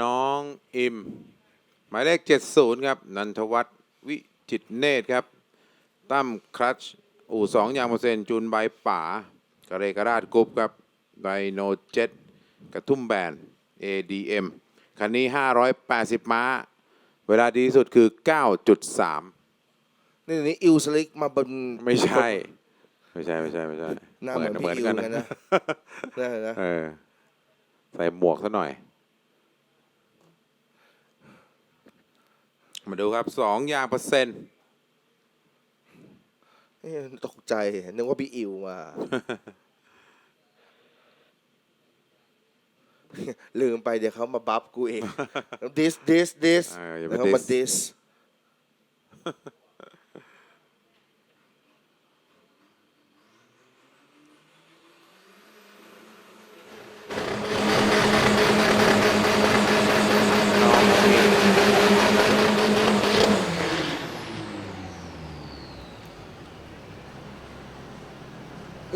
น้องอิม หมายเลข 70 ครับ นันทวัฒน์วิจิตรเนตรครับ ตั้มคลัตช์อู่สองยางเปอร์เซ็นต์จูนใบป่ากระเรกราชกรุ๊ปครับไดโนเจ็ตกระทุ่มแบน ADM คันนี้ 580 ม้า เวลาดีที่สุดคือ 9.3 นี่นี่อิวสลิกมาบน ไม่ใช่ ไม่ใช่ ไม่ใช่ ไม่ใช่หน้าเหมือนพี่อิวเหมือนกันนะนั่นนะเออ ใส่หมวกซะหน่อย มาดูครับสองยางเปอร์เซ็นต์เอ๊ะตกใจนึกว่าพี่อิวมา ลืมไปเดี๋ยวเขามาบัฟกูเอง this this this เอออย่าไปแล้วเขามา diss this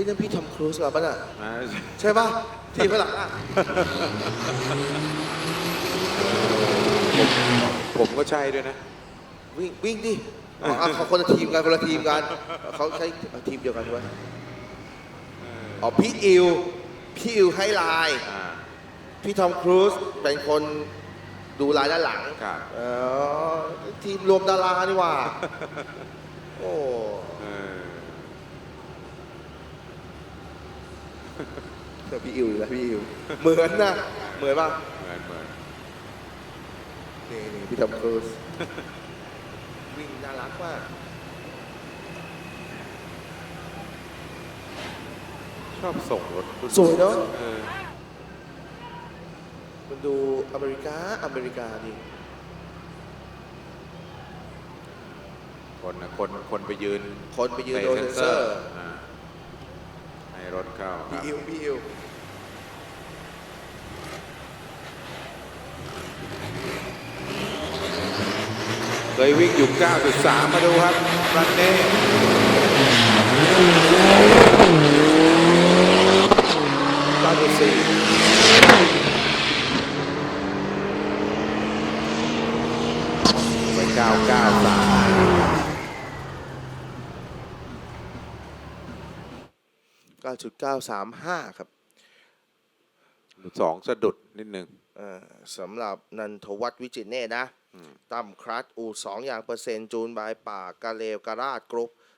ฮ้ยนั่นพี่ทอมครูซเหรอปะน่ะอ่าใช่ป่ะทีข้างหลังอะ ผมก็ใช่ด้วยนะ วิ่งวิ่งดิอ๋ออะเขาคนละทีมกันคนละทีมกันเขาใช้ทีมเดียวกันด้วยอ๋อพี่อิวพี่อิวให้ไลน์อ่า พี่ทอมครูซเป็นคนดูลายด้านหลังครับอ๋อทีมรวมดารานี่หว่า โอ้เออ เดี๋ยวพี่อิวนะพี่อิวเหมือนนะเหมือนป่ะเหมือนเหมือนนี่นี่พี่ทอมครูซวิ่งน่ารักมากชอบส่งรถรุ่นสวยเนอะเออมันดูอเมริกาอเมริกาดิคนนะคนคนไปยืนคนไปยืนในโดนเซนเซอร์อ่าให้รถเข้าคพี่รับอิวพี่อิวเคยวิ่งอยู่ 9.3 มาดูครับรันเน่เก้าจุดสี่ไป993เก้าจุดเก้าสามห้าครับสองสะดุดนิดนึงเอ่อสำหรับนันทวัฒน์วิจิตรเน่นะ ตั้มครัตอูสองอย่างเปอร์เซ็นต์ จูนบายป่ากาเลวการาดกรุ๊ป